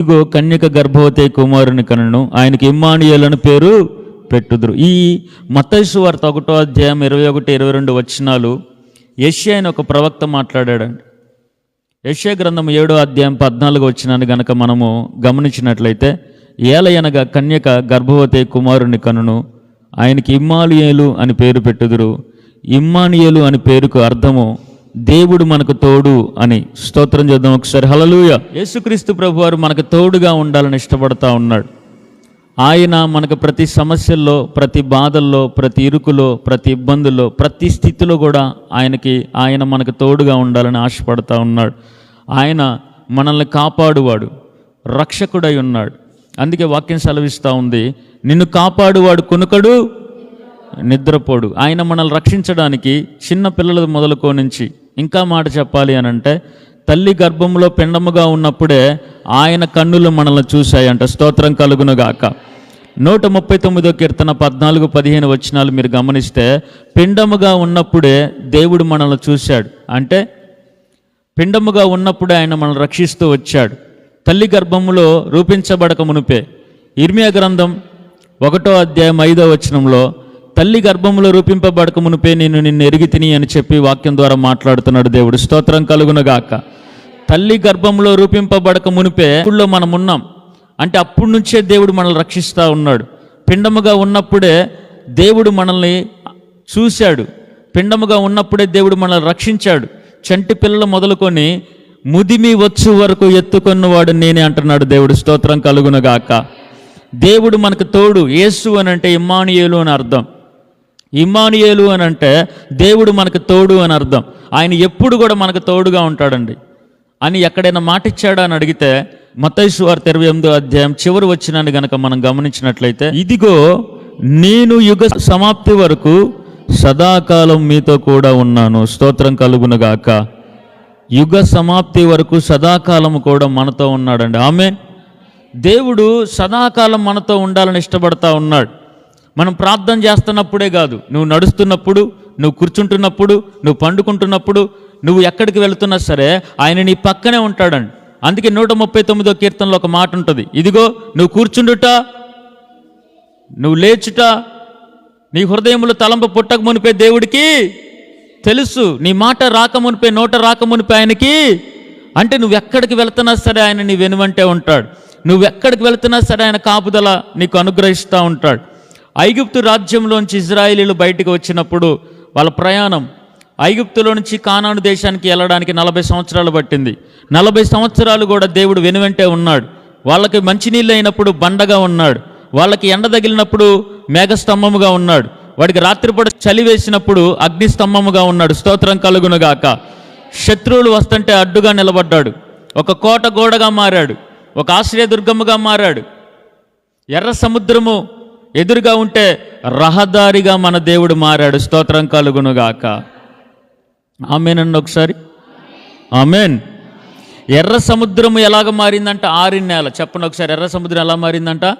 ఇదిగో కన్యక గర్భవతి కుమారుని కనను ఆయనకి ఇమ్మానుయేలను పేరు పెట్టుదురు. ఈ మత్తైసు వార్త ఒకటో అధ్యాయం ఇరవై ఒకటి ఇరవై రెండు వచనాలు యెషయా అని ఒక ప్రవక్త మాట్లాడాడండి. యష్యా గ్రంథం ఏడో అధ్యాయం పద్నాలుగు వచ్చినాన్ని గనక మనము గమనించినట్లయితే ఏలయనగా కన్యక గర్భవతి కుమారుని కనును ఆయనకి ఇమ్మాలియేలు అని పేరు పెట్టుదురు. ఇమ్మానియేలు అని పేరుకు అర్థము దేవుడు మనకు తోడు అని స్తోత్రం చేద్దాం ఒకసారి. హలలుయ యేసుక్రీస్తు ప్రభువారు మనకు తోడుగా ఉండాలని ఇష్టపడతా ఉన్నాడు. ఆయన మనకు ప్రతి సమస్యల్లో ప్రతి బాధల్లో ప్రతి ఇరుకులో ప్రతి ఇబ్బందుల్లో ప్రతి స్థితిలో కూడా ఆయనకి ఆయన మనకు తోడుగా ఉండాలని ఆశపడతా ఉన్నాడు. ఆయన మనల్ని కాపాడువాడు రక్షకుడై ఉన్నాడు. అందుకే వాక్యం సెలవిస్తూ ఉంది నిన్ను కాపాడువాడు కొనుకడు నిద్రపోడు. ఆయన మనల్ని రక్షించడానికి చిన్న పిల్లల మొదలుకో నుంచి ఇంకా మాట చెప్పాలి అని అంటే తల్లి గర్భంలో పిండముగా ఉన్నప్పుడే ఆయన కన్నులు మనల్ని చూశాయంట. స్తోత్రం కలుగునుగాక. నూట ముప్పై తొమ్మిదో కీర్తన పద్నాలుగు పదిహేను వచనాలు మీరు గమనిస్తే పిండముగా ఉన్నప్పుడే దేవుడు మనల్ని చూశాడు. అంటే పిండముగా ఉన్నప్పుడే ఆయన మనల్ని రక్షిస్తూ వచ్చాడు. తల్లి గర్భములో రూపించబడక మునుపే. ఇర్మియా గ్రంథం ఒకటో అధ్యాయం ఐదో వచనంలో తల్లి గర్భంలో రూపింపబడక మునుపే నేను నిన్ను ఎరిగి తిని అని చెప్పి వాక్యం ద్వారా మాట్లాడుతున్నాడు దేవుడు. స్తోత్రం కలుగునగాక. తల్లి గర్భంలో రూపింపబడక మునిపే ఇప్పుడు మనం ఉన్నాం. అంటే అప్పటి నుంచే దేవుడు మనల్ని రక్షిస్తూ ఉన్నాడు. పిండముగా ఉన్నప్పుడే దేవుడు మనల్ని చూశాడు. పిండముగా ఉన్నప్పుడే దేవుడు మనల్ని రక్షించాడు. చంటి పిల్లలు మొదలుకొని ముదిమి వచ్చు వరకు ఎత్తుకున్నవాడు నేనే అంటున్నాడు దేవుడు. స్తోత్రం కలుగునగాక. దేవుడు మనకు తోడు. యేసు అని అంటే ఇమ్మానుయేలు అని అర్థం. ఇమ్మానుయేలు అని అంటే దేవుడు మనకు తోడు అని అర్థం. ఆయన ఎప్పుడు కూడా మనకు తోడుగా ఉంటాడండి. అని ఎక్కడైనా మాట ఇచ్చాడా అని అడిగితే మతైసు వార్త ఇరవై ఎనిమిదో అధ్యాయం చివరి వచ్చినాన్ని గనక మనం గమనించినట్లయితే ఇదిగో నేను యుగ సమాప్తి వరకు సదాకాలం మీతో కూడా ఉన్నాను. స్తోత్రం కలుగునుగాక యుగ సమాప్తి వరకు సదాకాలం కూడా మనతో ఉన్నాడండి. ఆమె దేవుడు సదాకాలం మనతో ఉండాలని ఇష్టపడతా ఉన్నాడు. మనం ప్రార్థన చేస్తున్నప్పుడే కాదు. నువ్వు నడుస్తున్నప్పుడు నువ్వు కూర్చుంటున్నప్పుడు నువ్వు పండుకుంటున్నప్పుడు నువ్వు ఎక్కడికి వెళుతున్నా సరే ఆయన నీ పక్కనే ఉంటాడండి అందుకే నూట ముప్పై తొమ్మిదో కీర్తనలో ఒక మాట ఉంటుంది. ఇదిగో నువ్వు కూర్చుండుట నువ్వు లేచుట నీ హృదయములు తలంపు పుట్టక మునిపే దేవుడికి తెలుసు. నీ మాట రాక మునిపే నోట రాక మునిపే ఆయనకి. అంటే నువ్వు ఎక్కడికి వెళ్తున్నా సరే ఆయన నీ వెనువంటే ఉంటాడు. నువ్వు ఎక్కడికి వెళ్తున్నా సరే ఆయన కాపుదల నీకు అనుగ్రహిస్తూ ఉంటాడు. ఐగుప్తు రాజ్యంలోంచి ఇజ్రాయేలీలు బయటికి వచ్చినప్పుడు వాళ్ళ ప్రయాణం ఐగుప్తులో నుంచి కానాను దేశానికి వెళ్ళడానికి నలభై సంవత్సరాలు పట్టింది. నలభై సంవత్సరాలు కూడా దేవుడు వెనువెంటే ఉన్నాడు. వాళ్ళకి మంచినీళ్ళు అయినప్పుడు బండగా ఉన్నాడు. వాళ్ళకి ఎండ తగిలినప్పుడు మేఘస్తంభముగా ఉన్నాడు. వాడికి రాత్రిపూట చలి వేసినప్పుడు అగ్నిస్తంభముగా ఉన్నాడు. స్తోత్రం కలుగునుగాక. శత్రువులు వస్తుంటే అడ్డుగా నిలబడ్డాడు. ఒక కోట గోడగా మారాడు. ఒక ఆశ్రయదుర్గముగా మారాడు. ఎర్ర సముద్రము ఎదురుగా ఉంటే రహదారిగా మన దేవుడు మారాడు. స్తోత్రం కలుగునుగాక. అన్న ఒకసారి. ఆమెన్. ఎర్ర సముద్రము ఎలాగ మారిందంట? ఆరిన్ నేల. చెప్పండి ఒకసారి. ఎర్ర సముద్రం ఎలా మారిందంట?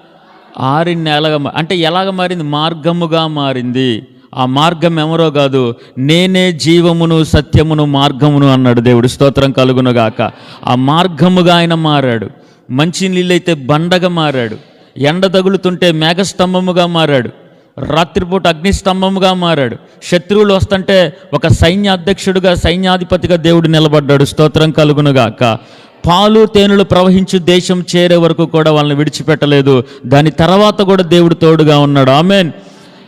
ఆరిన్ నేలగా అంటే ఎలాగ మారింది? మార్గముగా మారింది. ఆ మార్గం ఎవరో కాదు. నేనే జీవమును సత్యమును మార్గమును అన్నాడు దేవుడు. స్తోత్రం కలుగునుగాక. ఆ మార్గముగా ఆయన మారాడు. మంచి నీళ్ళైతే బండగా మారాడు. ఎండ తగులుతుంటే మేఘస్తంభముగా మారాడు. రాత్రిపూట అగ్నిస్తంభముగా మారాడు. శత్రువులు వస్తుంటే ఒక సైన్య అధ్యక్షుడుగా సైన్యాధిపతిగా దేవుడు నిలబడ్డాడు. స్తోత్రం కలుగునుగాక. పాలు తేనెలు ప్రవహించి దేశం చేరే వరకు కూడా వాళ్ళని విడిచిపెట్టలేదు. దాని తర్వాత కూడా దేవుడు తోడుగా ఉన్నాడు. ఆమెన్.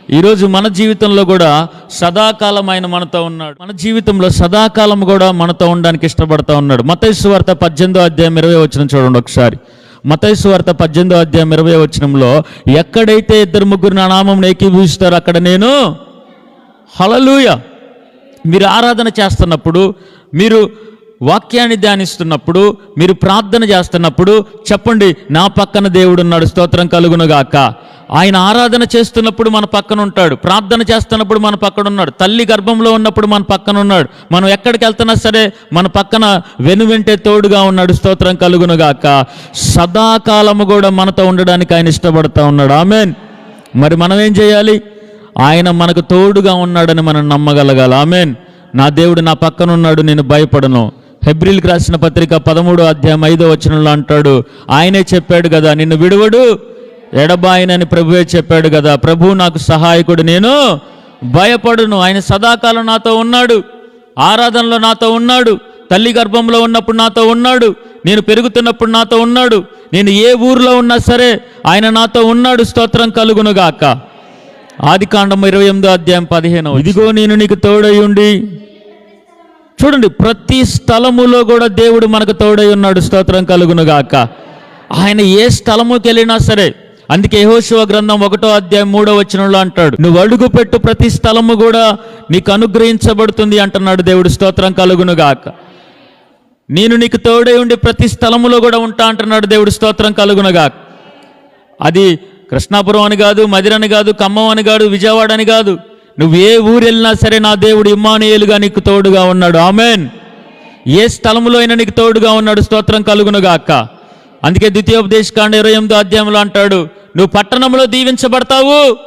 ఈరోజు మన జీవితంలో కూడా సదాకాలం ఆయన మనతో ఉన్నాడు. మన జీవితంలో సదాకాలం కూడా మనతో ఉండడానికి ఇష్టపడతా ఉన్నాడు. మతేశ్వర్త పద్దెనిమిదో అధ్యాయం ఇరవై వచ్చిన చూడండి ఒకసారి. మతైసు వార్త పద్దెనిమిదో అధ్యాయం ఇరవై వచనంలో ఎక్కడైతే ఇద్దరు ముగ్గురు నా నామం ఏకీభవిస్తారో అక్కడ నేను హలలుయ మీరు ఆరాధన చేస్తున్నప్పుడు మీరు వాక్యాన్ని ధ్యానిస్తున్నప్పుడు మీరు ప్రార్థన చేస్తున్నప్పుడు చెప్పండి నా పక్కన దేవుడు ఉన్నాడు స్తోత్రం కలుగునుగాక. ఆయన ఆరాధన చేస్తున్నప్పుడు మన పక్కన ఉంటాడు ప్రార్థన చేస్తున్నప్పుడు మన పక్కన ఉన్నాడు తల్లి గర్భంలో ఉన్నప్పుడు మన పక్కన ఉన్నాడు మనం ఎక్కడికి వెళ్తున్నా సరే మన పక్కన వెను వెంటే తోడుగా ఉన్నాడు స్తోత్రం కలుగునుగాక. సదాకాలము కూడా మనతో ఉండడానికి ఆయన ఇష్టపడతా ఉన్నాడు ఆమెన్. మరి మనం ఏం చేయాలి? ఆయన మనకు తోడుగా ఉన్నాడని మనం నమ్మగలగాలి ఆమెన్. నా దేవుడు నా పక్కన ఉన్నాడు నేను భయపడను. హెబ్రిల్కి రాసిన పత్రిక పదమూడో అధ్యాయం ఐదో వచనంలో అంటాడు ఆయనే చెప్పాడు కదా నిన్ను విడువడు ఎడబాయనని ప్రభువే చెప్పాడు కదా ప్రభు నాకు సహాయకుడు నేను భయపడును ఆయన సదాకాలం నాతో ఉన్నాడు ఆరాధనలో నాతో ఉన్నాడు తల్లి గర్భంలో ఉన్నప్పుడు నాతో ఉన్నాడు నేను పెరుగుతున్నప్పుడు నాతో ఉన్నాడు నేను ఏ ఊర్లో ఉన్నా సరే ఆయన నాతో ఉన్నాడు స్తోత్రం కలుగునుగాక. ఆది కాండం ఇరవై ఎనిమిదో అధ్యాయం పదిహేను ఇదిగో నేను నీకు తోడై ఉండి చూడండి ప్రతి స్థలములో కూడా దేవుడు మనకు తోడై ఉన్నాడు. స్తోత్రం కలుగునుగాక. ఆయన ఏ స్థలముకి వెళ్ళినా సరే అందుకే యహోశివ గ్రంథం ఒకటో అధ్యాయం మూడో వచనంలో అంటాడు నువ్వు అడుగు పెట్టు ప్రతి స్థలము కూడా నీకు అనుగ్రహించబడుతుంది అంటున్నాడు దేవుడు. స్తోత్రం కలుగునుగాక. నేను నీకు తోడై ఉండి ప్రతి స్థలములో కూడా ఉంటా అంటున్నాడు దేవుడు. స్తోత్రం కలుగునగాక. అది కృష్ణాపురం అని కాదు మదిరని కాదు ఖమ్మం అని కాదు విజయవాడ అని కాదు నువ్వు ఏ ఊరు వెళ్ళినా సరే నా దేవుడు ఇమ్మానుయేలుగా నీకు తోడుగా ఉన్నాడు. ఆమెన్. ఏ స్థలంలో అయినా నీకు తోడుగా ఉన్నాడు. స్తోత్రం కలుగునుగాక. అందుకే ద్వితీయోపదేశకాండ ఇరవై ఎనిమిదో అధ్యాయంలో అంటాడు నువ్వు పట్టణంలో దీవించబడతావు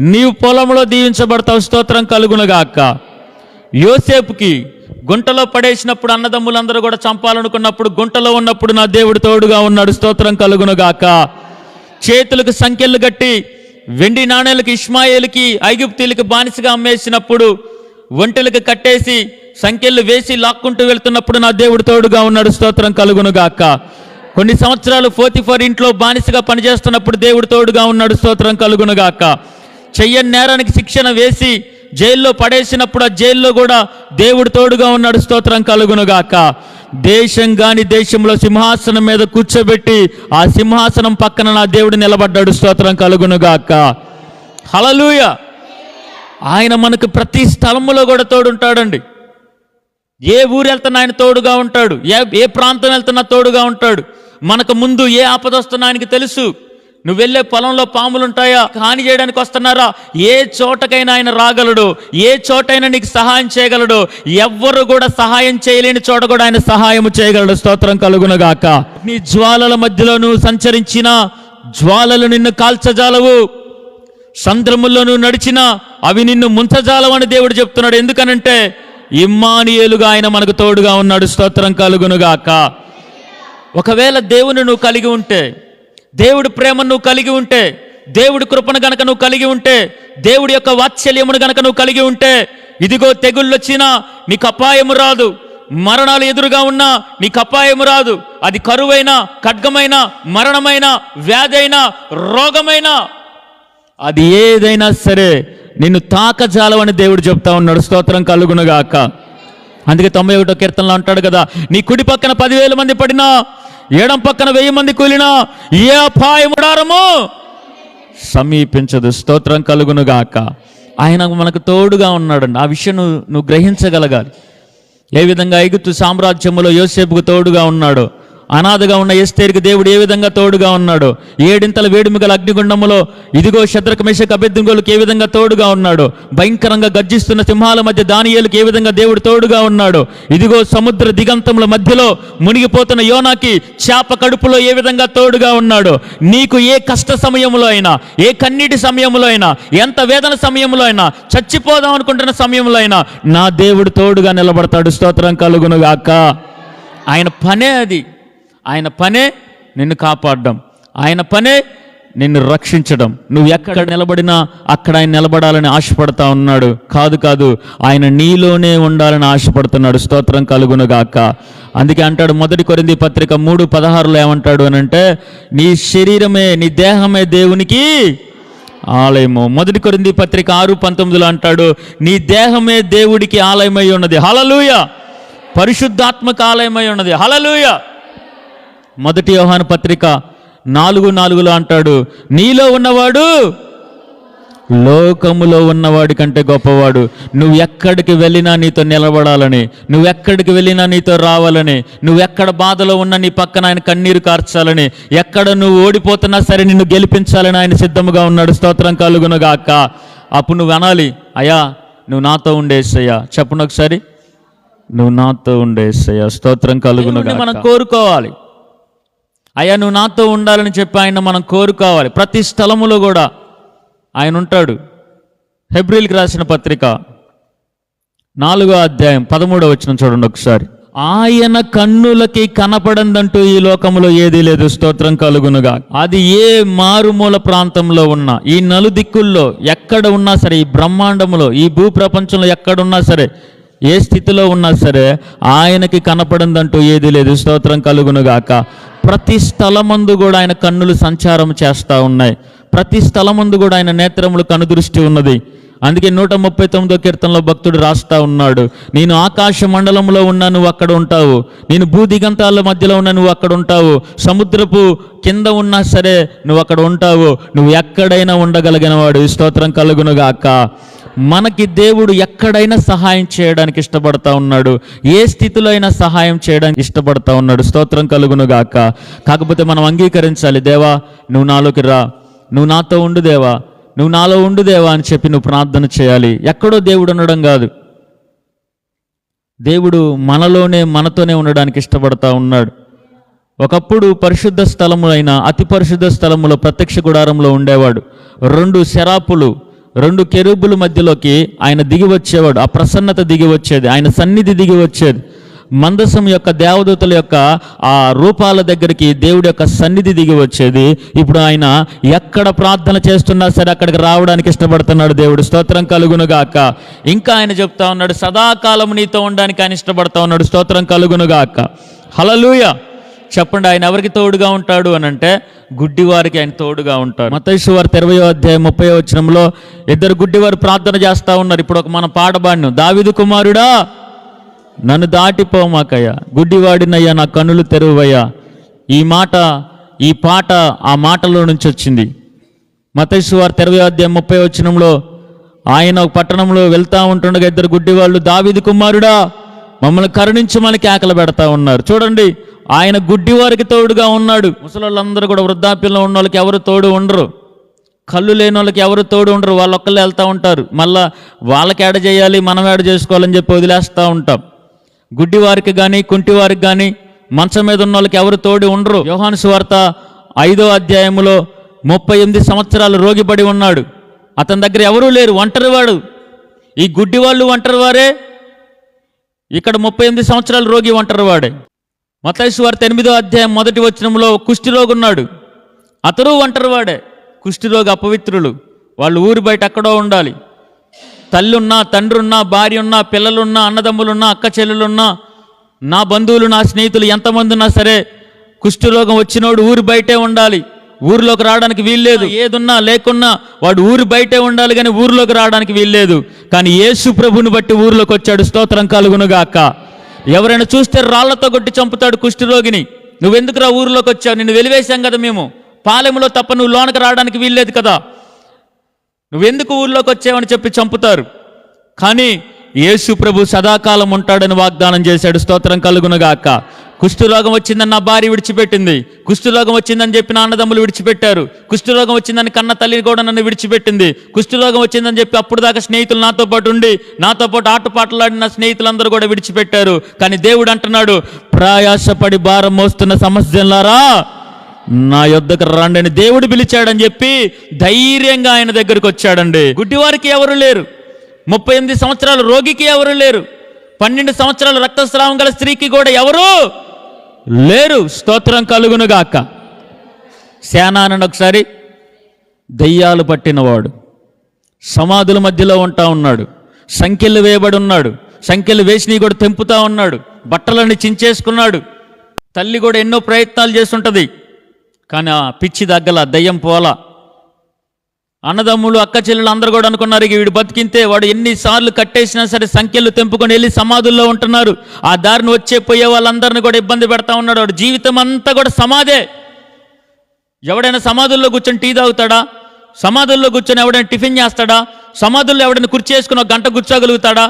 నీవు పొలంలో దీవించబడతావు. స్తోత్రం కలుగునుగాక. యోసేపుకి గుంటలో పడేసినప్పుడు అన్నదమ్ములందరూ కూడా చంపాలనుకున్నప్పుడు గుంటలో ఉన్నప్పుడు నా దేవుడు తోడుగా ఉన్నాడు. స్తోత్రం కలుగునుగాక. చేతులకు సంఖ్యలు కట్టి వెండి నాణేలకు ఇష్మాయేలుకి ఐగుప్తీలకు బానిసగా అమ్మేసినప్పుడు ఒంటెలకు కట్టేసి సంఖ్యలు వేసి లాక్కుంటూ వెళ్తున్నప్పుడు నా దేవుడు తోడుగా ఉన్నాడు. స్తోత్రం కలుగునుగాక. కొన్ని సంవత్సరాలు ఫోర్తి ఫోర్ ఇంట్లో బానిసగా పనిచేస్తున్నప్పుడు దేవుడు తోడుగా ఉన్నాడు. స్తోత్రం కలుగునుగాక. చెయ్యని నేరానికి శిక్షణ వేసి జైల్లో పడేసినప్పుడు ఆ జైల్లో కూడా దేవుడు తోడుగా ఉన్నాడు. స్తోత్రం కలుగునుగాక. దేశం కాని దేశంలో సింహాసనం మీద కూర్చోబెట్టి ఆ సింహాసనం పక్కన నా దేవుడు నిలబడ్డాడు. స్తోత్రం కలుగునుగాక. హలలుయ ఆయన మనకు ప్రతి స్థలములో కూడా తోడుంటాడండి. ఏ ఊరు వెళ్తున్నా ఆయన తోడుగా ఉంటాడు. ఏ ఏ ప్రాంతం వెళ్తున్నా తోడుగా ఉంటాడు. మనకు ముందు ఏ ఆపద వస్తున్నా ఆయనకి తెలుసు. నువ్వు వెళ్ళే పొలంలో పాములుంటాయా? హాని చేయడానికి వస్తున్నారా? ఏ చోటకైనా ఆయన రాగలడు. ఏ చోటైనా నీకు సహాయం చేయగలడు. ఎవ్వరు కూడా సహాయం చేయలేని చోట కూడా ఆయన సహాయం చేయగలడు. స్తోత్రం కలుగునగాక. నీ జ్వాలల మధ్యలో నువ్వు సంచరించిన జ్వాలలు నిన్ను కాల్చజాలవు. సంద్రముల్లో నువ్వు నడిచినా అవి నిన్ను ముంచజాలవని దేవుడు చెప్తున్నాడు. ఎందుకనంటే ఇమ్మానియేలుగా ఆయన మనకు తోడుగా ఉన్నాడు. స్తోత్రం కలుగునుగాక. ఒకవేళ దేవుని నువ్వు కలిగి ఉంటే దేవుడు ప్రేమను నువ్వు కలిగి ఉంటే దేవుడి కృపను గనక నువ్వు కలిగి ఉంటే దేవుడి యొక్క వాత్సల్యమును గనక నువ్వు కలిగి ఉంటే ఇదిగో తెగుళ్ళు వచ్చినా నీకు అపాయము రాదు. మరణాలు ఎదురుగా ఉన్నా నీకు అపాయము రాదు. అది కరువైనా ఖడ్గమైన మరణమైన వ్యాధైనా రోగమైనా అది ఏదైనా సరే నిన్ను తాకజాలవని దేవుడు చెప్తా ఉన్నాడు. స్తోత్రం కలుగునుగాక. అందుకే తొంభై ఒకటో కీర్తనలో అంటాడు కదా నీ కుడి పక్కన పదివేల మంది పడినా ఏడం పక్కన వెయ్యి మంది కూలినా ఏ అపాయముడారము సమీపించదు స్తోత్రం కలుగునుగాక. ఆయన మనకు తోడుగా ఉన్నాడండి. ఆ విషయం నువ్వు నువ్వు గ్రహించగలగాలి. ఏ విధంగా ఐగుప్తు సామ్రాజ్యములో యోసేపుకు తోడుగా ఉన్నాడో? అనాథగా ఉన్న ఎస్తేరికి దేవుడు ఏ విధంగా తోడుగా ఉన్నాడు? ఏడింతల వేడుమిగల అగ్నిగుండములో ఇదిగో శత్రుక మేషక అభ్యర్థులకు ఏ విధంగా తోడుగా ఉన్నాడు? భయంకరంగా గర్జిస్తున్న సింహాల మధ్య దానియేలకు ఏ విధంగా దేవుడు తోడుగా ఉన్నాడు? ఇదిగో సముద్ర దిగంతముల మధ్యలో మునిగిపోతున్న యోనాకి చేప కడుపులో ఏ విధంగా తోడుగా ఉన్నాడు? నీకు ఏ కష్ట సమయంలో అయినా ఏ కన్నీటి సమయంలో అయినా ఎంత వేదన సమయంలో అయినా చచ్చిపోదాం అనుకుంటున్న సమయంలో అయినా నా దేవుడు తోడుగా నిలబడతాడు. స్తోత్రం కలుగునుగాక. ఆయన పనే అది. ఆయన పనే నిన్ను కాపాడడం. ఆయన పనే నిన్ను రక్షించడం. నువ్వు ఎక్కడ నిలబడినా అక్కడ ఆయన నిలబడాలని ఆశపడతా ఉన్నాడు. కాదు కాదు ఆయన నీలోనే ఉండాలని ఆశపడుతున్నాడు. స్తోత్రం కలుగునుగాక. అందుకే అంటాడు మొదటి కొరింది పత్రిక మూడు పదహారులో ఏమంటాడు అని అంటే నీ శరీరమే నీ దేహమే దేవునికి ఆలయము. మొదటి కొరింది పత్రిక ఆరు పంతొమ్మిదిలో అంటాడు నీ దేహమే దేవుడికి ఆలయమై ఉన్నది. హలలుయ పరిశుద్ధాత్మక ఆలయమై ఉన్నది. హలలుయ మొదటి యోహాను పత్రిక నాలుగు నాలుగులో అంటాడు నీలో ఉన్నవాడు లోకములో ఉన్నవాడి కంటే గొప్పవాడు. నువ్వు ఎక్కడికి వెళ్ళినా నీతో నిలబడాలని నువ్వు ఎక్కడికి వెళ్ళినా నీతో రావాలని నువ్వు ఎక్కడ బాధలో ఉన్నా నీ పక్కన ఆయన కన్నీరు కార్చాలని ఎక్కడ నువ్వు ఓడిపోతున్నా సరే నిన్ను గెలిపించాలని ఆయన సిద్ధముగా ఉన్నాడు. స్తోత్రం కలుగునుగాక. అప్పుడు నువ్వు అనాలి అయ్యా నువ్వు నాతో ఉండేసయ్యా చెప్పను ఒకసారి. నువ్వు నాతో ఉండేసయ్యా స్తోత్రం కలుగునుగా మనం కోరుకోవాలి. అయ్యా నువ్వు నాతో ఉండాలని చెప్పి ఆయన మనం కోరుకోవాలి. ప్రతి స్థలములో కూడా ఆయన ఉంటాడు. హెబ్రిల్కి రాసిన పత్రిక నాలుగో అధ్యాయం పదమూడో వచ్చిన చూడండి ఒకసారి. ఆయన కన్నులకి కనపడందంటూ ఈ లోకంలో ఏదీ లేదు స్తోత్రం కలుగునుగా. అది ఏ మారుమూల ప్రాంతంలో ఉన్నా ఈ నలుదిక్కుల్లో ఎక్కడ ఉన్నా సరే ఈ బ్రహ్మాండంలో ఈ భూ ప్రపంచంలో ఎక్కడున్నా సరే ఏ స్థితిలో ఉన్నా సరే ఆయనకి కనపడందంటూ ఏది లేదు స్తోత్రం కలుగునుగాక. ప్రతి స్థలమందు కూడా ఆయన కన్నులు సంచారం చేస్తూ ఉన్నాయి. ప్రతి స్థలమందు కూడా ఆయన నేత్రములు కనుదృష్టి ఉన్నది. అందుకే నూట ముప్పై తొమ్మిదో కీర్తనలో భక్తుడు రాస్తా ఉన్నాడు. నేను ఆకాశ మండలంలో ఉన్నా నువ్వు అక్కడ ఉంటావు. నేను భూదిగంతాల మధ్యలో ఉన్నా నువ్వు అక్కడ ఉంటావు. సముద్రపు కింద ఉన్నా సరే నువ్వు అక్కడ ఉంటావు. నువ్వు ఎక్కడైనా ఉండగలిగిన వాడు స్తోత్రం కలుగునుగాక. మనకి దేవుడు ఎక్కడైనా సహాయం చేయడానికి ఇష్టపడతా ఉన్నాడు. ఏ స్థితిలో అయినా సహాయం చేయడానికి ఇష్టపడతా ఉన్నాడు. స్తోత్రం కలుగునుగాక కాకపోతే మనం అంగీకరించాలి. దేవా నువ్వు నాలోకి రా. నువ్వు నాతో ఉండు దేవా. నువ్వు నాలో ఉండు దేవా అని చెప్పి నువ్వు ప్రార్థన చేయాలి. ఎక్కడో దేవుడు ఉండడం కాదు. దేవుడు మనలోనే మనతోనే ఉండడానికి ఇష్టపడతా ఉన్నాడు. ఒకప్పుడు పరిశుద్ధ స్థలములైన అతి పరిశుద్ధ స్థలములో ప్రత్యక్ష గుడారంలో ఉండేవాడు. రెండు శరాపులు రెండు కెరూబుల మధ్యలోకి ఆయన దిగి వచ్చేవాడు. ఆ ప్రసన్నత దిగి వచ్చేది. ఆయన సన్నిధి దిగి వచ్చేది. మందసం యొక్క దేవదూతల యొక్క ఆ రూపాల దగ్గరికి దేవుడి యొక్క సన్నిధి దిగి వచ్చేది. ఇప్పుడు ఆయన ఎక్కడ ప్రార్థన చేస్తున్నా సరే అక్కడికి రావడానికి ఇష్టపడుతున్నాడు దేవుడు. స్తోత్రం కలుగునుగాక. ఇంకా ఆయన చెప్తా ఉన్నాడు సదాకాలం నీతో ఉండడానికి ఆయన ఇష్టపడతా ఉన్నాడు. స్తోత్రం కలుగునుగాక. హలలుయ చెప్పండి ఆయన ఎవరికి తోడుగా ఉంటాడు అని అంటే గుడ్డివారికి ఆయన తోడుగా ఉంటాడు మతైసు వారి ఇరవయో అధ్యాయం ముప్పై వచనంలో ఇద్దరు గుడ్డివారు ప్రార్థన చేస్తూ ఉన్నారు. ఇప్పుడు ఒక మన పాట దావిదు కుమారుడా నన్ను దాటిపోమాకయ్యా గుడ్డివాడినయ్యా నా కన్నులు తెరువయ్యా. ఈ మాట ఈ పాట ఆ మాటలో నుంచి వచ్చింది. మతైసు వారి తెరవై అధ్యాయం ముప్పై వచ్చినంలో ఆయన ఒక పట్టణంలో వెళ్తూ ఉంటుండగా ఇద్దరు గుడ్డివాళ్ళు దావిది కుమారుడా మమ్మల్ని కరుణించి మనకి ఆకలి పెడతా ఉన్నారు. చూడండి ఆయన గుడ్డివారికి తోడుగా ఉన్నాడు. ముసలోళ్ళందరూ కూడా వృద్ధాప్యంలో ఉన్న వాళ్ళకి ఎవరు తోడు ఉండరు. కళ్ళు లేని వాళ్ళకి ఎవరు తోడు ఉండరు. వాళ్ళు ఒక్కళ్ళే వెళ్తూ ఉంటారు. మళ్ళా వాళ్ళకి ఏడ చేయాలి మనం ఏడ చేసుకోవాలని చెప్పి వదిలేస్తూ ఉంటాం. గుడ్డివారికి కానీ కుంటివారికి కానీ మంచం మీద ఉన్న వాళ్ళకి ఎవరు తోడు ఉండరు. యోహాను సువార్త ఐదో అధ్యాయములో ముప్పై ఎనిమిది సంవత్సరాలు రోగిపడి ఉన్నాడు. అతని దగ్గర ఎవరూ లేరు. ఒంటరివాడు. ఈ గుడ్డి వాళ్ళు ఒంటరివారే. ఇక్కడ ముప్పై ఎనిమిది సంవత్సరాలు రోగి ఒంటరివాడే. మతైసు వార్త ఎనిమిదో అధ్యాయం మొదటి వచనంలో కుష్ఠిరోగి ఉన్నాడు అతడు ఒంటరివాడే కుష్ఠిరోగి అపవిత్రులు. వాళ్ళు ఊరి బయట ఎక్కడో ఉండాలి. తల్లి ఉన్నా తండ్రి ఉన్నా భార్య ఉన్నా పిల్లలున్నా అన్నదమ్ములున్నా అక్క చెల్లెలున్నా నా బంధువులు నా స్నేహితులు ఎంతమంది ఉన్నా సరే కుష్ఠరోగం వచ్చినోడు ఊరి బయటే ఉండాలి. ఊరిలోకి రావడానికి వీల్లేదు. ఏదున్నా లేకున్నా వాడు ఊరి బయటే ఉండాలి కానీ ఊరిలోకి రావడానికి వీల్లేదు. కానీ యేసు ప్రభుని బట్టి ఊరిలోకి వచ్చాడు. స్తోత్రం కలుగునుగాక. ఎవరైనా చూస్తే రాళ్ళతో కొట్టి చంపుతాడు కుష్ఠరోగిని నువ్వెందుకురా ఊరిలోకి వచ్చావు? నిన్ను వెలివేశాం కదా మేము. పాలెంలో తప్ప నువ్వు లోనకి రావడానికి వీల్లేదు కదా. నువ్వెందుకు ఊర్లోకి వచ్చావని చెప్పి చంపుతారు. కానీ యేసు ప్రభు సదాకాలం ఉంటాడని వాగ్దానం చేశాడు. స్తోత్రం కలుగునగాక. కుష్ఠరోగం వచ్చిందని నా భార్య విడిచిపెట్టింది. కుష్ఠరోగం వచ్చిందని చెప్పి నా అన్నదమ్ములు విడిచిపెట్టారు. కుష్ఠరోగం వచ్చిందని కన్న తల్లి కూడా నన్ను విడిచిపెట్టింది. కుష్ఠరోగం వచ్చిందని చెప్పి అప్పుడు దాకా స్నేహితులు నాతో పాటు ఉండి నాతో పాటు ఆటపాటలాడిన స్నేహితులందరూ కూడా విడిచిపెట్టారు. కానీ దేవుడు అంటున్నాడు ప్రయాసపడి భారం మోస్తున్న సమస్యలారా నా యొద్దకు రండి దేవుడు పిలిచాడని చెప్పి ధైర్యంగా ఆయన దగ్గరికి వచ్చాడండి. గుడ్డివారికి ఎవరు లేరు. ముప్పై ఎనిమిది సంవత్సరాల రోగికి ఎవరు లేరు? పన్నెండు సంవత్సరాల రక్తస్రావం గల స్త్రీకి కూడా ఎవరు లేరు? స్తోత్రం కలుగునుగాక. శానానని ఒకసారి దయ్యాలు పట్టినవాడు సమాధుల మధ్యలో ఉంటా ఉన్నాడు సంఖ్యలు వేయబడి ఉన్నాడు సంఖ్యలు వేసినవి కూడా తెంపుతా ఉన్నాడు బట్టలన్నీ చించేసుకున్నాడు. తల్లి కూడా ఎన్నో ప్రయత్నాలు చేస్తుంటుంది కానీ ఆ పిచ్చి దగ్గల దయ్యం పోలా అన్నదమ్ములు అక్క చెల్లెలు అందరూ కూడా అనుకున్నారు ఇక వీడు బతికింతే వాడు ఎన్నిసార్లు కట్టేసినా సరే సంఖ్యలు తెంపుకొని వెళ్ళి సమాధుల్లో ఉంటున్నారు. ఆ దారిని వచ్చే పోయే వాళ్ళందరిని కూడా ఇబ్బంది పెడతా ఉన్నాడు వాడు. జీవితం అంతా కూడా సమాధే. ఎవడైనా సమాధుల్లో కూర్చొని టీ తాగుతాడా? సమాధుల్లో కూర్చొని ఎవడైనా టిఫిన్ చేస్తాడా? సమాధుల్లో ఎవడైనా కుర్చీ వేసుకుని ఒక గంట కూర్చోగలుగుతాడా?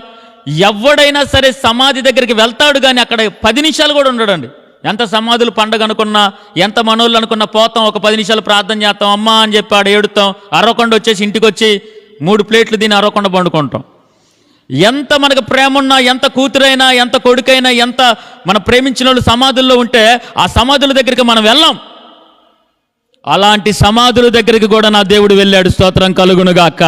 ఎవడైనా సరే సమాధి దగ్గరికి వెళ్తాడు కానీ అక్కడ పది నిమిషాలు కూడా ఉండడండి. ఎంత సమాధులు పండగ అనుకున్నా ఎంత మనోళ్ళు అనుకున్నా పోతాం ఒక పది నిమిషాలు ప్రార్థన చేస్తాం అమ్మా అని చెప్పాడు ఏడుతాం అరవకుండా వచ్చేసి ఇంటికి వచ్చి మూడు ప్లేట్లు దీన్ని అరవకుండా పండుకుంటాం. ఎంత మనకు ప్రేమ ఉన్నా ఎంత కూతురైనా ఎంత కొడుకైనా ఎంత మన ప్రేమించిన వాళ్ళు సమాధుల్లో ఉంటే ఆ సమాధుల దగ్గరికి మనం వెళ్ళాం. అలాంటి సమాధుల దగ్గరికి కూడా నా దేవుడు వెళ్ళాడు స్తోత్రం కలుగునుగాక.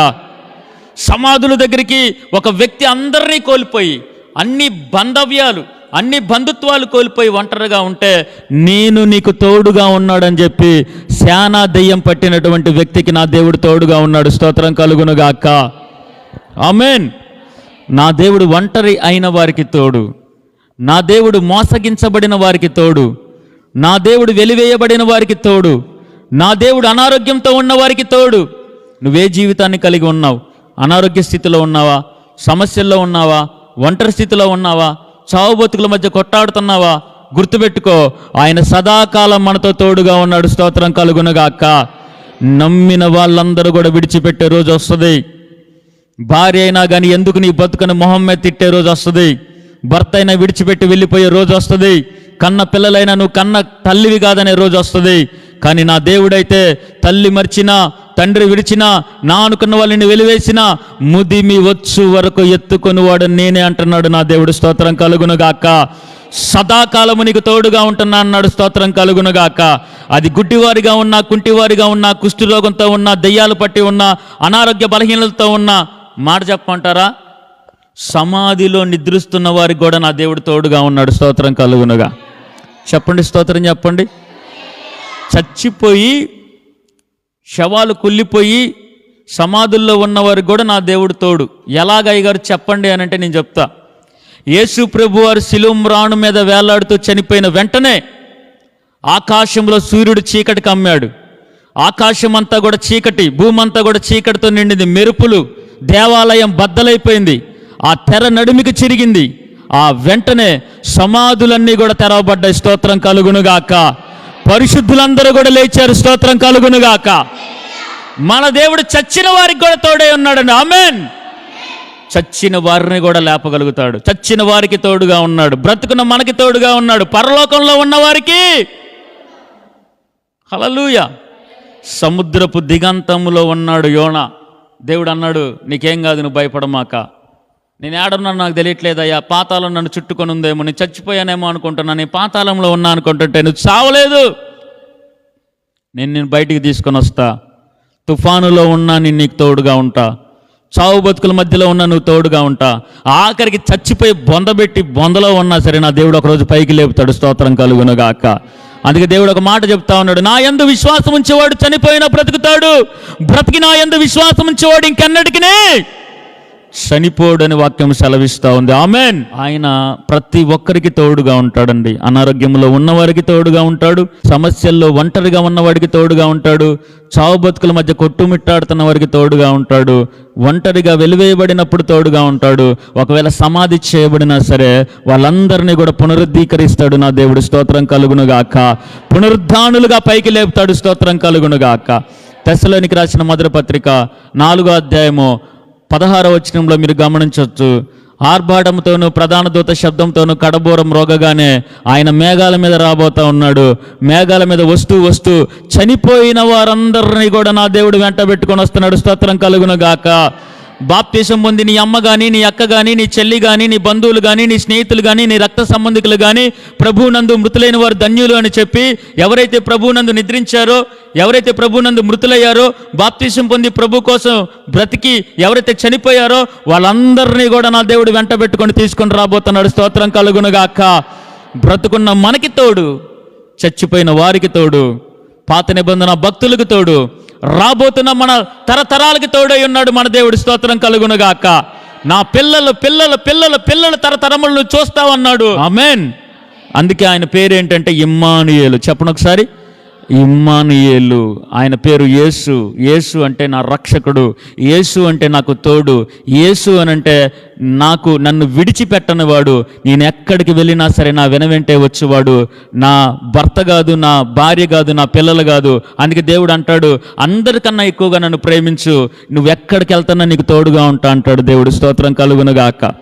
సమాధుల దగ్గరికి ఒక వ్యక్తి అందరినీ కోల్పోయి అన్ని బంధవ్యాలు అన్ని బంధుత్వాలు కోల్పోయి ఒంటరిగా ఉంటే నేను నీకు తోడుగా ఉన్నాడని చెప్పి శానా దెయ్యం పట్టినటువంటి వ్యక్తికి నా దేవుడు తోడుగా ఉన్నాడు. స్తోత్రం కలుగునుగాక. ఆమెన్. నా దేవుడు ఒంటరి అయిన వారికి తోడు. నా దేవుడు మోసగించబడిన వారికి తోడు. నా దేవుడు వెలివేయబడిన వారికి తోడు. నా దేవుడు అనారోగ్యంతో ఉన్న వారికి తోడు. నువ్వే జీవితాన్ని కలిగి ఉన్నావు. అనారోగ్య స్థితిలో ఉన్నావా? సమస్యల్లో ఉన్నావా? ఒంటరి స్థితిలో ఉన్నావా? చావు బతుకుల మధ్య కొట్టాడుతున్నావా గుర్తుపెట్టుకో ఆయన సదాకాలం మనతో తోడుగా ఉన్నాడు. స్తోత్రం కలుగునగాక. నమ్మిన వాళ్ళందరూ కూడా విడిచిపెట్టే రోజు వస్తుంది. భార్య అయినా కానీ ఎందుకు నీ బతుకుని మొహం మీద తిట్టే రోజు వస్తుంది? భర్త అయినా విడిచిపెట్టి వెళ్ళిపోయే రోజు వస్తుంది. కన్న పిల్లలైన నువ్వు కన్న తల్లివి కాదనే రోజు వస్తుంది. కానీ నా దేవుడైతే తల్లి మర్చినా తండ్రి విడిచినా నా అనుకున్న వాళ్ళని వెలివేసినా ముదిమి వచ్చు వరకు ఎత్తుకొనివాడు నేనే అంటున్నాడు నా దేవుడు. స్తోత్రం కలుగునుగాక. సదాకాలము నీకు తోడుగా ఉంటున్నా అన్నాడు. స్తోత్రం కలుగునుగాక. అది గుడ్డివారిగా ఉన్నా కుంటివారిగా ఉన్నా కుష్ఠరోగంతో ఉన్నా దెయ్యాలు పట్టి ఉన్నా అనారోగ్య బలహీనలతో ఉన్నా. మాట చెప్పమంటారా? సమాధిలో నిద్రిస్తున్న వారికి కూడా నా దేవుడు తోడుగా ఉన్నాడు. స్తోత్రం కలుగునుగా. చెప్పండి స్తోత్రం చెప్పండి. చచ్చిపోయి శవాలు కుళ్ళిపోయి సమాధుల్లో ఉన్నవారికి కూడా నా దేవుడు తోడు. ఎలాగయ్య గారు చెప్పండి అని అంటే నేను చెప్తా. యేసు ప్రభు వారు శిలుమ్రాణు మీద వేలాడుతూ చనిపోయిన వెంటనే ఆకాశంలో సూర్యుడు చీకటి కమ్మాడు. ఆకాశం అంతా కూడా చీకటి భూమంతా కూడా చీకటితో నిండింది. మెరుపులు దేవాలయం బద్దలైపోయింది. ఆ తెర నడుమికి చిరిగింది. ఆ వెంటనే సమాధులన్నీ కూడా తెరవబడ్డాయి. స్తోత్రం కలుగునుగాక. పరిశుద్ధులందరూ కూడా లేచారు. స్తోత్రం కలుగునుగాక. మన దేవుడు చచ్చిన వారికి కూడా తోడే ఉన్నాడండి. ఆమెన్. చచ్చిన వారిని కూడా లేపగలుగుతాడు. చచ్చిన వారికి తోడుగా ఉన్నాడు. బ్రతుకున్న మనకి తోడుగా ఉన్నాడు. పరలోకంలో ఉన్న వారికి. హలలుయ సముద్రపు దిగంతములో ఉన్నాడు యోన. దేవుడు అన్నాడు నీకేం కాదు నువ్వు భయపడమాక. నేను ఏడున్నాను నాకు తెలియట్లేదయ్యా. పాతాళం నన్ను చుట్టుకొని ఉందేమో. నేను చచ్చిపోయానేమో అనుకుంటున్నాను నేను పాతాళంలో ఉన్నా అనుకుంటుంటే నువ్వు చావలేదు. నేను నేను బయటికి తీసుకొని వస్తా. తుఫానులో ఉన్నా నేను నీకు తోడుగా ఉంటా. చావు బతుకుల మధ్యలో ఉన్నా నువ్వు తోడుగా ఉంటా. ఆఖరికి చచ్చిపోయి బొందబెట్టి బొందలో ఉన్నా సరే నా దేవుడు ఒకరోజు పైకి లేపుతాడు. స్తోత్రం కలుగునుగాక. అందుకే దేవుడు ఒక మాట చెప్తా ఉన్నాడు. నా ఎందు విశ్వాసం ఉంచేవాడు చనిపోయినా బ్రతుకుతాడు. బ్రతికి నా ఎందు విశ్వాసం ఉంచేవాడు ఇంకెన్నటికినే చనిపోడని వాక్యం సెలవిస్తూ ఉంది. ఆమెన్. ఆయన ప్రతి ఒక్కరికి తోడుగా ఉంటాడండి. అనారోగ్యంలో ఉన్నవారికి తోడుగా ఉంటాడు. సమస్యల్లో ఒంటరిగా ఉన్నవాడికి తోడుగా ఉంటాడు. చావు బతుకుల మధ్య కొట్టుమిట్టాడుతున్న వారికి తోడుగా ఉంటాడు. ఒంటరిగా వెలివేయబడినప్పుడు తోడుగా ఉంటాడు. ఒకవేళ సమాధి చేయబడినా సరే వాళ్ళందరినీ కూడా పునరుద్ధీకరిస్తాడు నా దేవుడు. స్తోత్రం కలుగునుగాక. పునరుద్ధానులుగా పైకి లేపుతాడు. స్తోత్రం కలుగునుగాక. తెశలోనికి రాసిన మొదటి పత్రిక నాలుగో అధ్యాయము పదహార వచనంలో మీరు గమనించవచ్చు. ఆర్భాటంతోనూ ప్రధాన దూత శబ్దంతోనూ కడబోరం రోగగానే ఆయన మేఘాల మీద రాబోతా ఉన్నాడు. మేఘాల మీద వస్తూ వస్తూ చనిపోయిన వారందరినీ కూడా నా దేవుడు వెంట పెట్టుకొని వస్తున్నాడు. స్తోత్రం కలుగును గాక. బాప్తీసం పొంది నీ అమ్మ కానీ నీ అక్క కానీ నీ చెల్లి కానీ నీ బంధువులు కానీ నీ స్నేహితులు కానీ నీ రక్త సంబంధికులు కానీ ప్రభువునందు మృతులైన వారు ధన్యులు అని చెప్పి ఎవరైతే ప్రభువునందు నిద్రించారో ఎవరైతే ప్రభునందు మృతులయ్యారో బాప్తీసం పొంది ప్రభు కోసం బ్రతికి ఎవరైతే చనిపోయారో వాళ్ళందరినీ కూడా నా దేవుడు వెంట పెట్టుకొని తీసుకొని రాబోతున్నాడు. స్తోత్రం కలుగునుగాక. బ్రతుకున్న మనకి తోడు చచ్చిపోయిన వారికి తోడు. పాత నిబంధన భక్తులకు తోడు. రాబోతున్న మన తరతరాలకి తోడై ఉన్నాడు మన దేవుడి. స్తోత్రం కలుగునుగాక. నా పిల్లలు పిల్లలు పిల్లలు పిల్లలు తరతరములను చూస్తావన్నాడు. ఆమెన్. అందుకే ఆయన పేరేంటంటే ఇమ్మానుయేలు. చెప్పను ఒకసారి. ఇమ్మానుయేలు. ఆయన పేరు యేసు. యేసు అంటే నా రక్షకుడు. యేసు అంటే నాకు తోడు. యేసు అని అంటే నాకు నన్ను విడిచిపెట్టని వాడు. నేను ఎక్కడికి వెళ్ళినా సరే నా వెనవెంటే వచ్చేవాడు. నా భర్త కాదు నా భార్య కాదు నా పిల్లలు కాదు. అందుకే దేవుడు అంటాడు అందరికన్నా ఎక్కువగా నన్ను ప్రేమించు. నువ్వు ఎక్కడికి వెళ్తానో నీకు తోడుగా ఉంటా అంటాడు దేవుడు. స్తోత్రం కలుగునుగాక.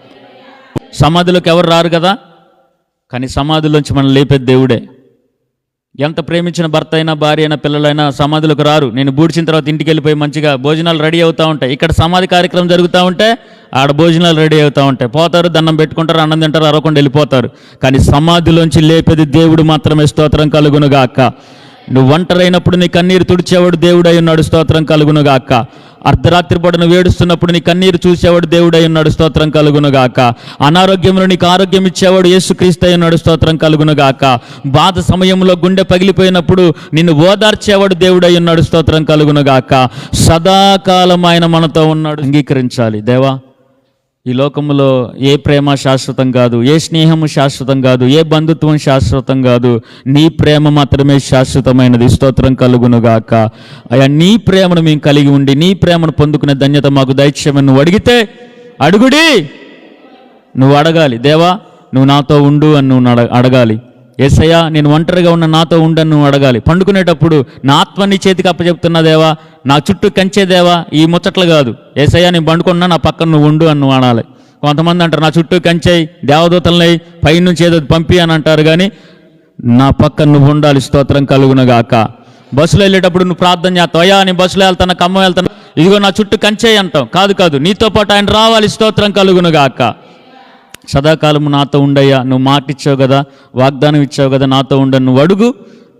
సమాధిలోకి ఎవరు రారు కదా? కానీ సమాధిలోంచి మనం లేపేది దేవుడే. ఎంత ప్రేమించిన భర్త అయినా భార్య అయినా పిల్లలైనా సమాధులకు రారు. నేను బూడ్చిన తర్వాత ఇంటికి వెళ్ళిపోయి మంచిగా భోజనాలు రెడీ అవుతూ ఉంటాయి. ఇక్కడ సమాధి కార్యక్రమం జరుగుతూ ఉంటే ఆడ భోజనాలు రెడీ అవుతూ ఉంటాయి. పోతారు దండం పెట్టుకుంటారు అన్నం తింటారు అరవకుండా వెళ్ళిపోతారు. కానీ సమాధిలోంచి లేపేది దేవుడు మాత్రమే. స్తోత్రం కలుగునుగాక. నువ్వు ఒంటరైనప్పుడు నీ కన్నీరు తుడిచేవాడు దేవుడై ఉన్నాడు. స్తోత్రం కలుగునుగాక. అర్ధరాత్రి పడిన వేడుస్తున్నప్పుడు నీ కన్నీరు చూసేవాడు దేవుడై ఉన్నాడు స్తోత్రం కలుగునుగాక. అనారోగ్యంలో నీకు ఆరోగ్యం ఇచ్చేవాడు యేసుక్రీస్తు అయి ఉన్నాడు స్తోత్రం కలుగునుగాక. బాధ సమయంలో గుండె పగిలిపోయినప్పుడు నిన్ను ఓదార్చేవాడు దేవుడై ఉన్నాడు స్తోత్రం కలుగునుగాక. సదాకాలం ఆయన మనతో ఉన్నాడు. అంగీకరించాలి. దేవా ఈ లోకంలో ఏ ప్రేమ శాశ్వతం కాదు ఏ స్నేహము శాశ్వతం కాదు ఏ బంధుత్వం శాశ్వతం కాదు నీ ప్రేమ మాత్రమే శాశ్వతమైనది. స్తోత్రం కలుగునుగాక. అయ్యా నీ ప్రేమను మేము కలిగి ఉండి నీ ప్రేమను పొందుకునే ధన్యత మాకు దైత్యమని నువ్వు అడిగితే అడుగుడి. నువ్వు అడగాలి దేవా నువ్వు నాతో ఉండు అని నువ్వు అడగాలి. ఎస్ఐయా నేను ఒంటరిగా ఉన్న నాతో ఉండను నువ్వు అడగాలి. పండుకునేటప్పుడు నా ఆత్మని చేతికి అప్పచెప్తున్నా దేవా నా చుట్టూ కంచే దేవా ఈ ముచ్చట్లు కాదు. ఏసయ్యా నేను పండుకున్నా నా పక్కన నువ్వు ఉండు అని అనాలి. కొంతమంది అంటారు నా చుట్టూ కంచేయి దేవదూతలై పైనుంచి ఏదో పంపి అని అంటారు కానీ నా పక్కన నువ్వు ఉండాలి స్తోత్రం కలుగునగాక. బస్సులో వెళ్ళేటప్పుడు నువ్వు ప్రార్థన చేస్తావు అయ్యా నేను బస్సులో వెళ్తాను ఖమ్మం వెళ్తాను ఇదిగో నా చుట్టూ కంచేయి అంటావు. కాదు కాదు నీతో పాటు ఆయన రావాలి స్తోత్రం కలుగునుగాక. సదాకాలము నాతో ఉండయ్యా. నువ్వు మాట ఇచ్చావు కదా వాగ్దానం ఇచ్చావు కదా నాతో ఉండ. నువ్వు అడుగు.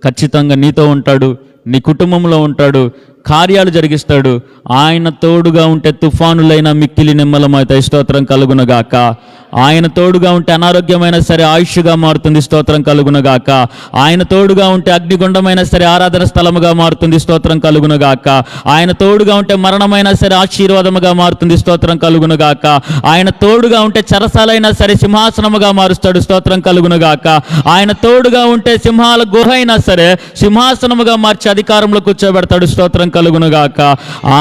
ఖచ్చితంగా నీతో ఉంటాడు. నీ కుటుంబంలో ఉంటాడు. కార్యాలు జరిగిస్తాడు. ఆయన తోడుగా ఉంటే తుఫానులైన మిక్కిలి నిమ్మలమైతే స్తోత్రం కలుగునగాక. ఆయన తోడుగా ఉంటే అనారోగ్యమైన సరే ఆయుష్గా మారుతుంది స్తోత్రం కలుగునగాక. ఆయన తోడుగా ఉంటే అగ్నిగుండమైన సరే ఆరాధన స్థలముగా మారుతుంది స్తోత్రం కలుగునగాక. ఆయన తోడుగా ఉంటే మరణమైనా సరే ఆశీర్వాదముగా మారుతుంది స్తోత్రం కలుగునగాక. ఆయన తోడుగా ఉంటే చరసాలైనా సరే సింహాసనముగా మారుస్తాడు స్తోత్రం కలుగునగాక. ఆయన తోడుగా ఉంటే సింహాల గుహ అయినా సరే సింహాసనముగా మార్చి అధికారంలో కూర్చోబెడతాడు స్తోత్రం కలుగునుగాక.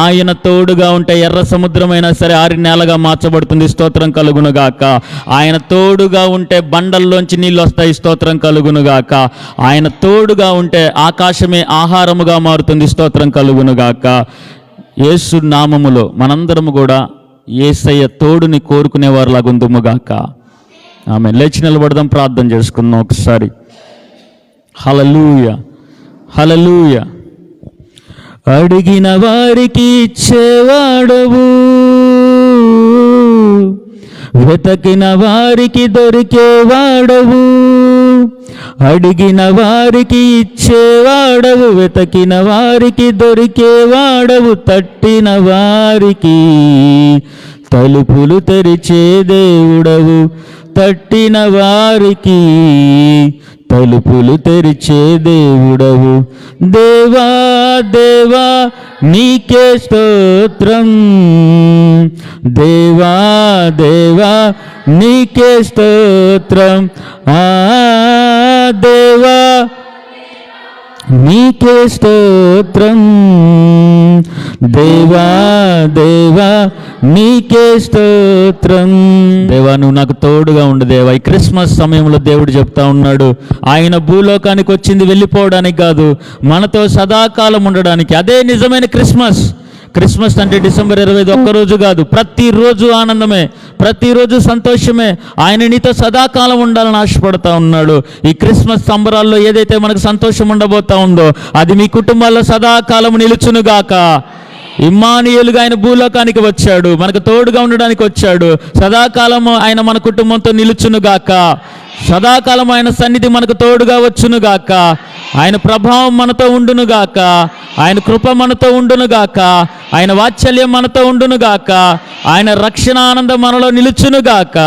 ఆయన తోడుగా ఉంటే ఎర్ర సముద్రమైనా సరే ఆరి నేలగా మార్చబడుతుంది. స్తోత్రం కలుగునుగాక. ఆయన తోడుగా ఉంటే బండల్లోంచి నీళ్ళు వస్తాయి స్తోత్రం కలుగునుగాక. ఆయన తోడుగా ఉంటే ఆకాశమే ఆహారముగా మారుతుంది. స్తోత్రం కలుగునుగాక. యేసు నామములో మనందరము కూడా ఏసయ్య తోడుని కోరుకునే వారులాగుందుముగాక ఆమె లేచి నిలబడదాం. ప్రార్థన చేసుకుందాం ఒకసారి. హలలుయ హలలుయ అడిగిన వారికి ఇచ్చేవాడవు. వెతకిన వారికి దొరికేవాడవు. అడిగిన వారికి ఇచ్చేవాడవు. వెతకిన వారికి దొరికేవాడవు. తట్టిన వారికి తలుపులు తెరిచే దేవుడవు. తట్టిన వారికి తలుపులు తెరిచే దేవుడవు. దేవా దేవా నీకే స్తోత్రం. దేవా దేవా నీకే స్తోత్రం. ఆ దేవా నీకే స్తోత్రం. దేవా దేవా నీకే స్తోత్రం. దేవా నువ్వు నాకు తోడుగా ఉండు దేవా. ఈ క్రిస్మస్ సమయంలో దేవుడు చెప్తా ఉన్నాడు ఆయన భూలోకానికి వచ్చింది వెళ్ళిపోవడానికి కాదు మనతో సదాకాలం ఉండడానికి. అదే నిజమైన క్రిస్మస్. క్రిస్మస్ అంటే డిసెంబర్ ఇరవై ఐదు ఒక్కరోజు కాదు ప్రతిరోజు ఆనందమే ప్రతిరోజు సంతోషమే. ఆయన నీతో సదాకాలం ఉండాలని ఆశపడతా ఉన్నాడు. ఈ క్రిస్మస్ సంబరాల్లో ఏదైతే మనకు సంతోషం ఉండబోతా ఉందో అది మీ కుటుంబాల్లో సదాకాలం నిలుచునుగాక. ఇమ్మానియులుగా ఆయన భూలోకానికి వచ్చాడు. మనకు తోడుగా ఉండడానికి వచ్చాడు. సదాకాలం ఆయన మన కుటుంబంతో నిలుచునుగాక. సదాకాలం ఆయన సన్నిధి మనకు తోడుగా వచ్చునుగాక. ఆయన ప్రభావం మనతో ఉండునుగాక. ఆయన కృప మనతో ఉండునుగాక ఆయన వాత్సల్యం మనతో ఉండునుగాక ఆయన రక్షణ ఆనందం మనలో నిలుచునుగాక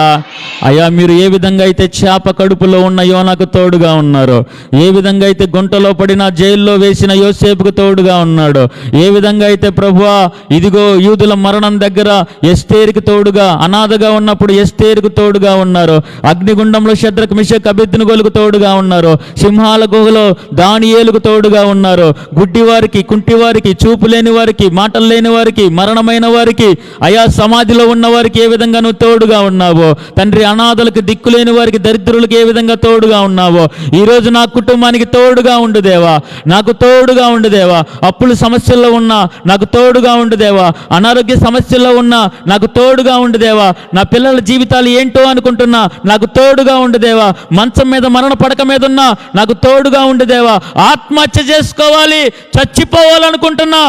అయ్యా మీరు ఏ విధంగా అయితే చేప కడుపులో ఉన్న యోనకు తోడుగా ఉన్నారో ఏ విధంగా అయితే గుంటలో పడిన జైల్లో వేసిన యోసేపుకు తోడుగా ఉన్నాడో ఏ విధంగా అయితే ప్రభువా ఇదిగో యూదుల మరణం దగ్గర ఎస్తేరికి తోడుగా అనాథగా ఉన్నప్పుడు ఎస్తేరుకు తోడుగా ఉన్నారు అగ్నిగుండంలో శద్రకు మిషక్ అభిద్నుగోలుకు తోడుగా ఉన్నారు సింహాల గుహలో దానియేలుకు తోడుగా ఉన్నారు గుడ్డివారికి కుంటివారికి చూపు లేని వారికి మాటలు లేని వారికి మరణమైన వారికి అయా సమాధిలో ఉన్న వారికి ఏ విధంగా నువ్వు తోడుగా ఉన్నావో తండ్రి అనాథలకు దిక్కులేని వారికి దరిద్రులకు ఏ విధంగా తోడుగా ఉన్నావో ఈరోజు నా కుటుంబానికి తోడుగా ఉండుదేవా నాకు తోడుగా ఉండుదేవా అప్పులు అప్పుల సమస్యల్లో ఉన్నా నాకు తోడుగా ఉండుదేవా అనారోగ్య సమస్యల్లో ఉన్నా నాకు తోడుగా ఉండుదేవా నా పిల్లల జీవితాలు ఏంటో అనుకుంటున్నా నాకు తోడుగా ఉండుదేవా మంచం మీద మరణ పడక మీద ఉన్నా నాకు తోడుగా ఉండుదేవా ఆత్మహత్య చేసుకోవాలి. చచ్చి చచ్చిపోవాలనుకుంటున్నా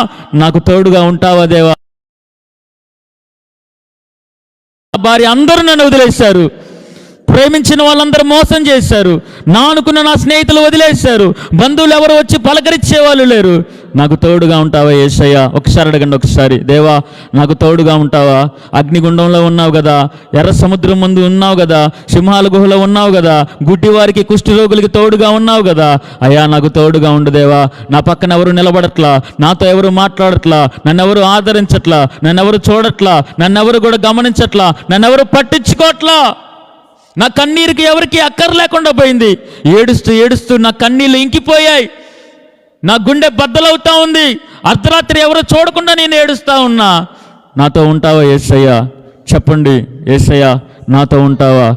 నాకు తోడుగా ఉంటావా దేవా? భార్య అందరూ నన్ను వదిలేశారు. ప్రేమించిన వాళ్ళందరూ మోసం చేశారు. నా అనుకున్న నా స్నేహితులు వదిలేశారు. బంధువులు ఎవరు వచ్చి పలకరించే వాళ్ళు లేరు. నాకు తోడుగా ఉంటావా ఏసయ్య? ఒకసారి అడగండి ఒకసారి. దేవా నాకు తోడుగా ఉంటావా? అగ్నిగుండంలో ఉన్నావు కదా. ఎర్ర సముద్రం ముందు ఉన్నావు కదా. సింహాల గుహలో ఉన్నావు కదా. గుడ్డి వారికి కుష్టి రోగులకి తోడుగా ఉన్నావు కదా. అయ్యా నాకు తోడుగా ఉండదేవా నా పక్కన ఎవరు నిలబడట్లా? నాతో ఎవరు మాట్లాడట్లా? నన్నెవరు ఆదరించట్లా? నన్నెవరు చూడట్లా? నన్నెవరు కూడా గమనించట్లా? నన్నెవరు పట్టించుకోట్లా? నా కన్నీరుకి ఎవరికి అక్కర లేకుండా పోయింది. ఏడుస్తూ ఏడుస్తూ నా కన్నీళ్ళు ఇంకిపోయాయి. నా గుండె బద్దలవుతా ఉంది. అర్ధరాత్రి ఎవరో చూడకుండా నేను ఏడుస్తా ఉన్నా. నాతో ఉంటావా ఏసయ్యా? చెప్పండి ఏసయ్యా నాతో ఉంటావా?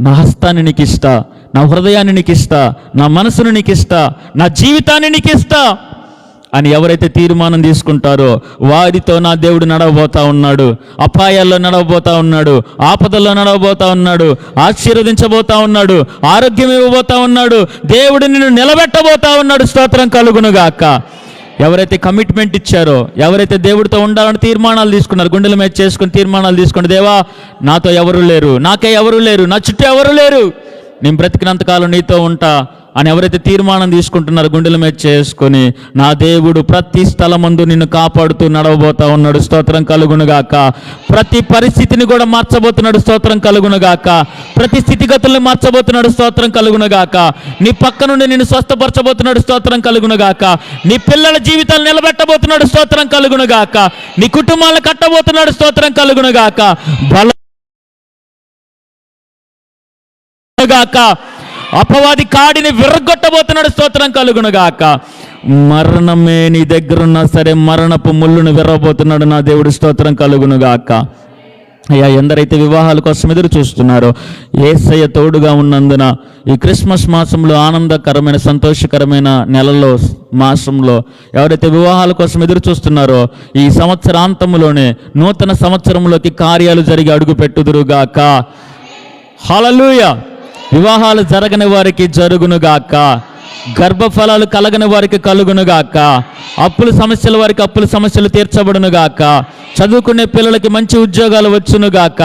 నా హస్తాన్ని నీకు ఇస్తా నా హృదయాన్ని నీకు ఇస్తా నా మనసును నీకు ఇస్తా నా జీవితాన్ని నీకు ఇస్తా అని ఎవరైతే తీర్మానం తీసుకుంటారో వారితో నా దేవుడు నడవబోతా ఉన్నాడు అపాయాల్లో నడవబోతా ఉన్నాడు ఆపదల్లో నడవబోతా ఉన్నాడు ఆశీర్వదించబోతా ఉన్నాడు ఆరోగ్యం ఇవ్వబోతా ఉన్నాడు దేవుడు నిన్ను నిలబెట్టబోతా ఉన్నాడు. స్తోత్రం కలుగునుగాక. ఎవరైతే కమిట్మెంట్ ఇచ్చారో ఎవరైతే దేవుడితో ఉండాలని తీర్మానాలు తీసుకున్నారు గుండెల మీద చేసుకుని తీర్మానాలు తీసుకుని దేవా నాతో ఎవరు లేరు నాకే ఎవరు లేరు నా చుట్టూ ఎవరు లేరు నేను బ్రతికినంతకాలం నీతో ఉంటా అని ఎవరైతే తీర్మానం తీసుకుంటున్నారో గుండెల మీద చేసుకొని నా దేవుడు ప్రతి స్థలమందు నిన్ను కాపాడుతూ నడవబోతా ఉన్నాడు. స్తోత్రం కలుగునుగాక. ప్రతి పరిస్థితిని కూడా మార్చబోతున్నాడు. స్తోత్రం కలుగునుగాక. ప్రతి స్థితిగతుల్ని మార్చబోతున్నాడు. స్తోత్రం కలుగునుగాక. నీ పక్క నుండి నిన్ను స్వస్థపరచబోతున్నాడు. స్తోత్రం కలుగునుగాక. నీ పిల్లల జీవితాలు నిలబెట్టబోతున్నాడు. స్తోత్రం కలుగునుగాక. నీ కుటుంబాలను కట్టబోతున్నాడు. స్తోత్రం కలుగునుగాక. బల గాక. అపవాది కాడిని విరగొట్టబోతున్నాడు స్తోత్రం కలుగునుగాక. మరణమే నీ దగ్గరున్నా సరే మరణపు ముళ్ళును విరవబోతున్నాడు నా దేవుడు స్తోత్రం కలుగునుగాక. అయ్యా ఎందరైతే వివాహాల కోసం ఎదురు చూస్తున్నారో ఏసయ్య తోడుగా ఉన్నందున ఈ క్రిస్మస్ మాసంలో ఆనందకరమైన సంతోషకరమైన నెలలో మాసంలో ఎవరైతే వివాహాల కోసం ఎదురు చూస్తున్నారో ఈ సంవత్సరాంతంలోనే నూతన సంవత్సరంలోకి కార్యాలు జరిగి అడుగు పెట్టుదురుగాక హలలుయ వివాహాలు జరగని వారికి జరుగునుగాక. గర్భఫలాలు కలగని వారికి కలుగునుగాక. అప్పుల సమస్యల వారికి అప్పుల సమస్యలు తీర్చబడునుగాక. చదువుకునే పిల్లలకి మంచి ఉద్యోగాలు వచ్చునుగాక.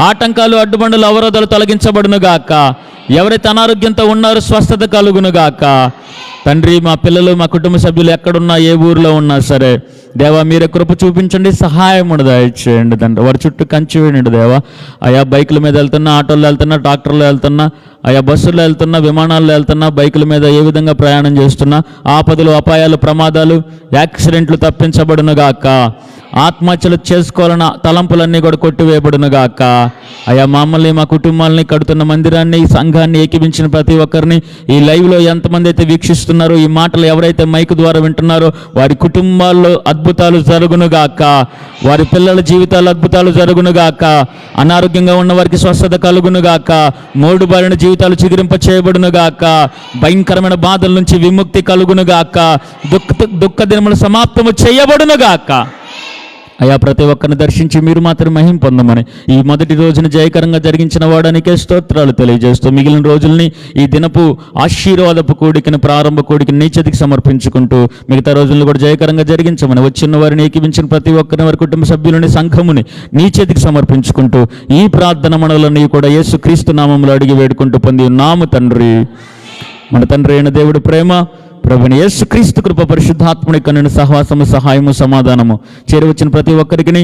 ఆటంకాలు అడ్డుబండలు అవరోధాలు తొలగించబడునుగాక. ఎవరైతే అనారోగ్యంతో ఉన్నారో స్వస్థత కలుగునుగాక. తండ్రి మా పిల్లలు మా కుటుంబ సభ్యులు ఎక్కడున్నా ఏ ఊరిలో ఉన్నా సరే దేవా మీరే కృప చూపించండి సహాయం దయచేయండి తండ్రి. వారి చుట్టూ కంచి వేయండి దేవా. అయా బైకుల మీద వెళ్తున్నా ఆటోల్లో వెళ్తున్నా ట్రాక్టర్లో వెళ్తున్నా ఆయా బస్సుల్లో వెళ్తున్నా విమానాల్లో వెళ్తున్నా బైకుల మీద ఏ విధంగా ప్రయాణం చేస్తున్నా ఆపదలు అపాయాలు ప్రమాదాలు యాక్సిడెంట్లు తప్పించబడునుగాక ఆత్మహత్యలు చేసుకోవాలన్న తలంపులన్నీ కూడా కొట్టివేయబడునుగాక. అయ్యా మమ్మల్ని మా కుటుంబాలని కడుతున్న మందిరాన్ని ఈ సంఘాన్ని ఏకీపించిన ప్రతి ఒక్కరిని ఈ లైవ్లో ఎంతమంది అయితే వీక్షిస్తున్నారో ఈ మాటలు ఎవరైతే మైక్ ద్వారా వింటున్నారో వారి కుటుంబాల్లో అద్భుతాలు జరుగునుగాక. వారి పిల్లల జీవితాలు అద్భుతాలు జరుగునుగాక. అనారోగ్యంగా ఉన్న వారికి స్వస్థత కలుగునుగాక. మోడు బారిన జీవితాలు చిగురింప చేయబడునుగాక. భయంకరమైన బాధల నుంచి విముక్తి కలుగునుగాక. దుఃఖ దుఃఖ దినములు సమాప్తము చేయబడునుగాక. అయా ప్రతి ఒక్కరిని దర్శించి మీరు మాత్రం మహిం పొందమని. ఈ మొదటి రోజున జయకరంగా జరిగించిన వాడానికే స్తోత్రాలు తెలియజేస్తూ మిగిలిన రోజుల్ని ఈ దినపు ఆశీర్వాదపు కోడికని ప్రారంభ కోడికి నీచతికి సమర్పించుకుంటూ మిగతా రోజులను కూడా జయకరంగా జరిగించమని వచ్చిన వారిని ఏకీపించిన ప్రతి ఒక్కరిని వారి కుటుంబ సభ్యులని సంఘముని నీచతికి సమర్పించుకుంటూ ఈ ప్రార్థన మనలని కూడా యేసు క్రీస్తు నామంలో అడిగి వేడుకుంటూ పొంది నాము తండ్రి. మన తండ్రి అయిన దేవుడు ప్రేమ ప్రభుని యేసు క్రీస్తు కృప పరిశుద్ధాత్ముడి కన్నుని సహవాసము సహాయము సమాధానము చేరువచ్చిన ప్రతి ఒక్కరికి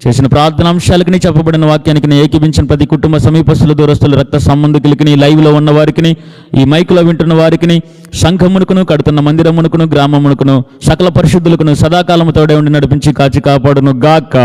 చేసిన ప్రార్థనాంశాలకి చెప్పబడిన వాక్యానికి ఏకీపించిన ప్రతి కుటుంబ సమీపస్తుల దూరస్తులు రక్త సంబంధికులకి లైవ్లో ఉన్న వారికి ఈ మైకులో వింటున్న వారికి సంఘమునుకును కడుతున్న మందిరమునుకును గ్రామమునుకును సకల పరిశుద్ధులకును సదాకాలము తోడే ఉండి నడిపించి కాచి కాపాడును గాక.